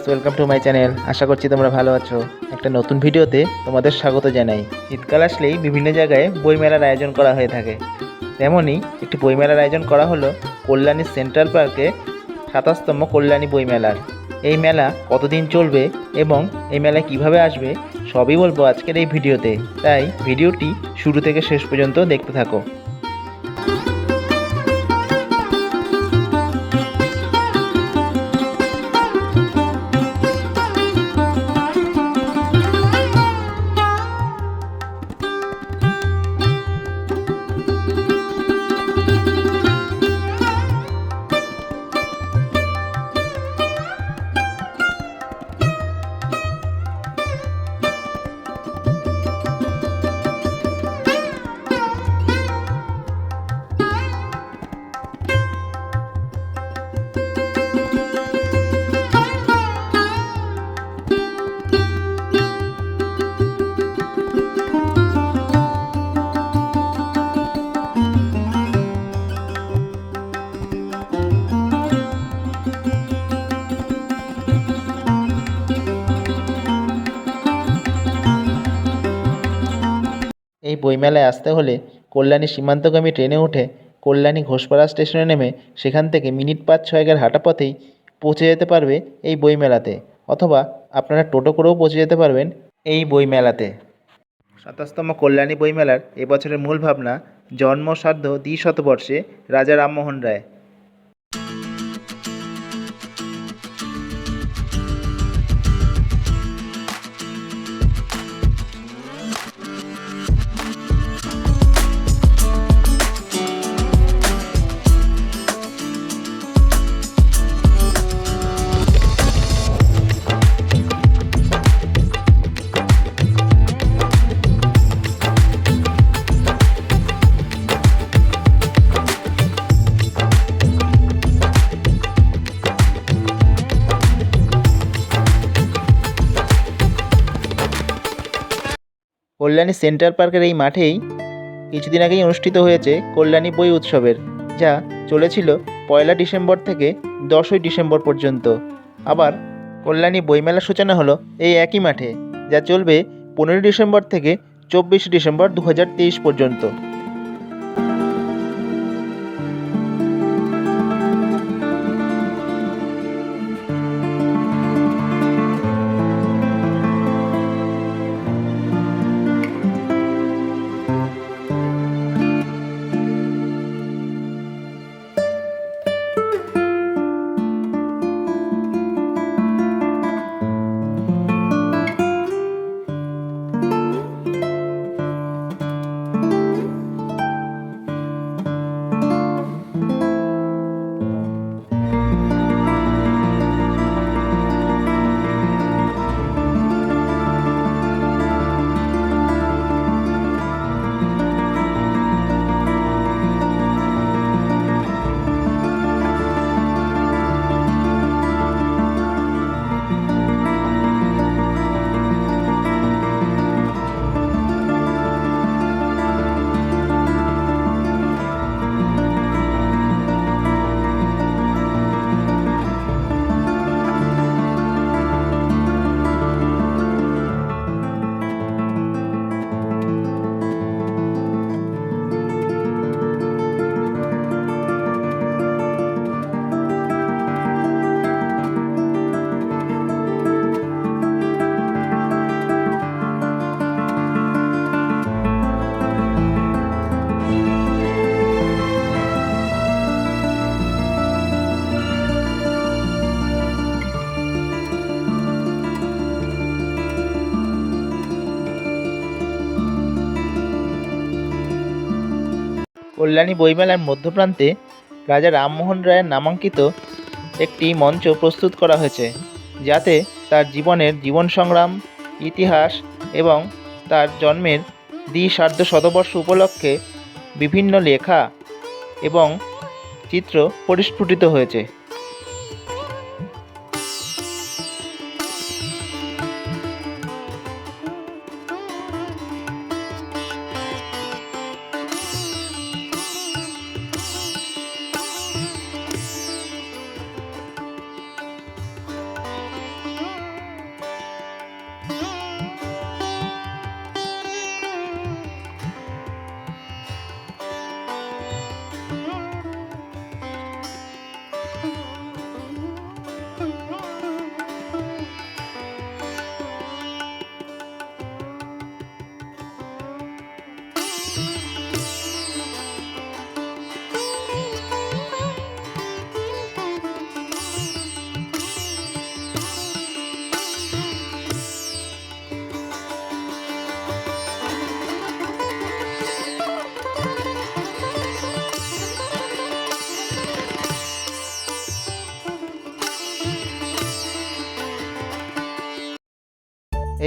Viewers, welcome to my channel. আশা করছি তোমরা ভালো আছো। একটা নতুন ভিডিওতে তোমাদের স্বাগত জানাই। শীতকাল আসলেই বিভিন্ন জায়গায় বইমেলার আয়োজন করা হয়ে থাকে। তেমনই একটি বইমেলার আয়োজন করা হলো কল্যাণী সেন্ট্রাল পার্কে সাতাশতম কল্যাণী বইমেলার। এই মেলা কতদিন চলবে এবং এই মেলায় কীভাবে আসবে, সবই বলব আজকের এই ভিডিওতে। তাই ভিডিওটি শুরু থেকে শেষ পর্যন্ত দেখতে থাকো। বইমেলায় আসতে হলে কল্যাণী সীমান্তগামী ট্রেনে উঠে কল্যাণী ঘোষপাড়া স্টেশনে নেমে সেখান থেকে মিনিট পাঁচ ছয়েকের হাঁটা পথেই পৌঁছে যেতে পারবে এই বইমেলাতে। অথবা আপনারা টোটো করেও পৌঁছে যেতে পারবেন এই বইমেলাতে। সাতাশতম কল্যাণী বইমেলার এবছরের মূল ভাবনা, জন্ম সার্ধ দ্বিশতবর্ষে রাজা রামমোহন রায়। কল্যাণী সেন্ট্রাল পার্কের এই মাঠেই কিছুদিন আগেই অনুষ্ঠিত হয়েছে কল্যাণী বই উৎসবের, যা চলেছিল পয়লা ডিসেম্বর থেকে দশই ডিসেম্বর পর্যন্ত। আবার কল্যাণী বইমেলার সূচনা হলো এই একই মাঠে, যা চলবে পনেরোই ডিসেম্বর থেকে চব্বিশে ডিসেম্বর দু হাজার তেইশ পর্যন্ত। কল্যাণী বইমেলার মধ্যপ্রান্তে রাজা রামমোহন রায়ের নামাঙ্কিত একটি মঞ্চ প্রস্তুত করা হয়েছে, যাতে তার জীবনের জীবন সংগ্রাম, ইতিহাস এবং তার জন্মের দ্বিসার্ধ শতবর্ষ উপলক্ষে বিভিন্ন লেখা এবং চিত্র পরিস্ফুটিত হয়েছে।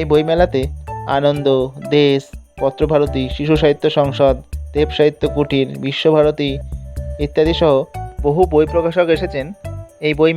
এই বইমেলাতে আনন্দ, দেশ, পত্রভারতী, শিশু সাহিত্য সংসদ, দেব সাহিত্য কুটির, বিশ্বভারতী ইত্যাদি সহ বহু বই প্রকাশক এসেছেন এই বই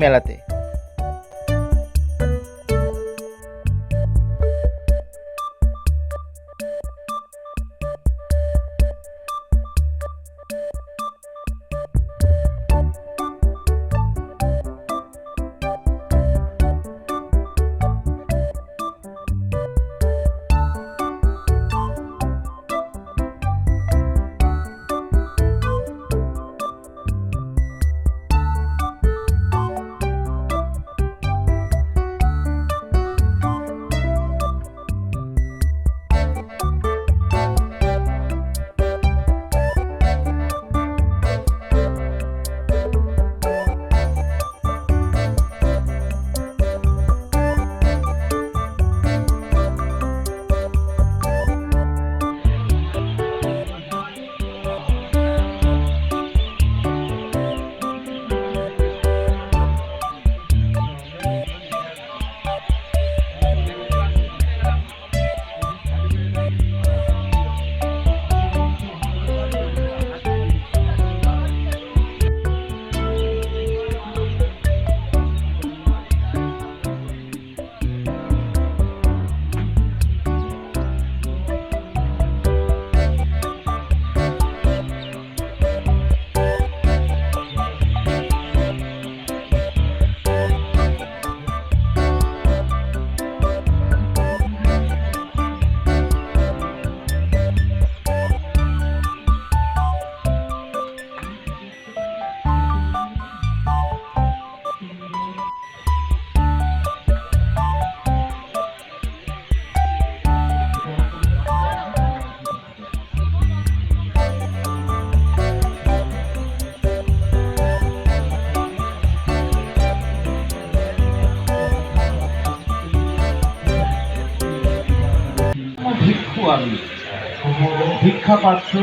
ভিক্ষা পাত্র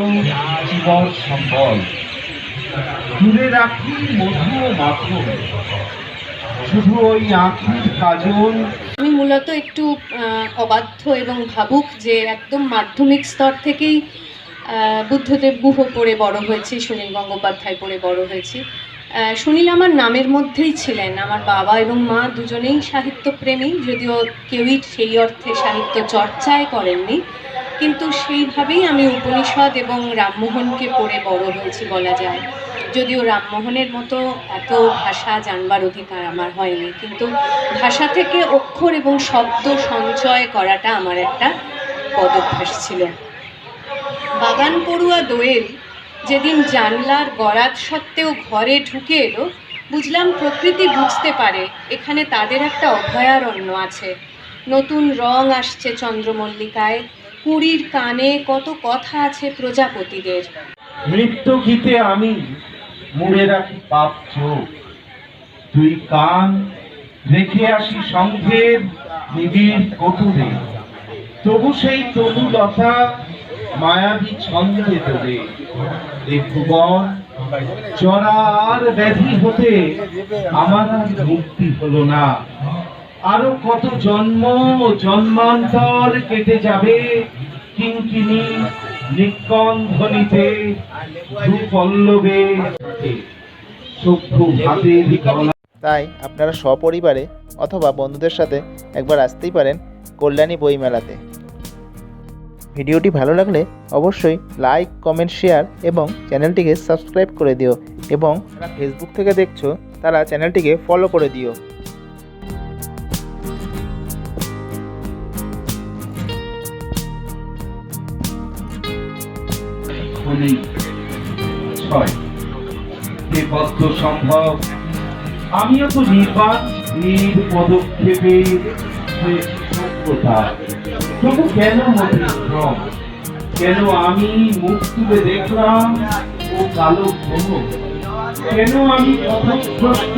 জীবন সম্বল। দূরে রাখি মধু মাখন। শুধু ওই আঁখির কাজল। আমি মূলত একটু অবাধ্য এবং ভাবুক যে একদম মাধ্যমিক স্তর থেকেই বুদ্ধদেব গুহ পড়ে বড় হয়েছি, সুনীল গঙ্গোপাধ্যায় পড়ে বড় হয়েছি। সুনীল আমার নামের মধ্যেই ছিলেন। আমার বাবা এবং মা দুজনেই সাহিত্যপ্রেমী, যদিও কেউই সেই অর্থে সাহিত্য চর্চায় করেননি। কিন্তু সেইভাবেই আমি উপনিষদ এবং রামমোহনকে পড়ে বড় হয়েছি বলা যায়। যদিও রামমোহনের মতো এত ভাষা জানবার অধিকার আমার হয়নি, কিন্তু ভাষা থেকে অক্ষর এবং শব্দ সঞ্চয় করাটা আমার একটা পদভ্যাস ছিল। বাগান পড়ুয়া দোয়েল যেদিন জানলার গরাদ সত্ত্বেও ঘরে ঢুকে এলো, বুঝলাম প্রকৃতি বুঝতে পারে, এখানে তাদের একটা অভয়ারণ্য আছে। নতুন রং আসছে চন্দ্রমল্লিকায় কুড়ির কানে কত কথা আছে প্রজাপতিদের। মৃত্যু গীতে আমি মুড়ে রাখি পাপ তুই কান রেখে আসি সংঘের নিবিড় কটুরে তবু সেই তরুলতা মায়াবী ছন্দে তোলে। এ ভুবন চড়া আর ব্যাধি হতে আমার মুক্তি হলো না। আরও কত জন্ম জন্মান্তর কেটে যাবে কিঙ্কিনি সভ্য ভাতের গলা। তাই আপনারা সপরিবারে অথবা বন্ধুদের সাথে একবার আসতেই পারেন কল্যাণী বই মেলাতে ভিডিওটি ভালো লাগলে অবশ্যই লাইক, কমেন্ট, শেয়ার এবং চ্যানেলটিকে সাবস্ক্রাইব করে দিও এবং ফেসবুক থেকে দেখছ তারা চ্যানেলটিকে ফলো করে দিও। খনি ছয় সম্ভব। আমিও তো নির্বাণ ধীর পদক্ষেপে সভ্যতা তবু কেন মতিক্রম কেন আমি মুখ তুলে দেখলাম ও কালো ঘন কেন আমি পথভ্রষ্ট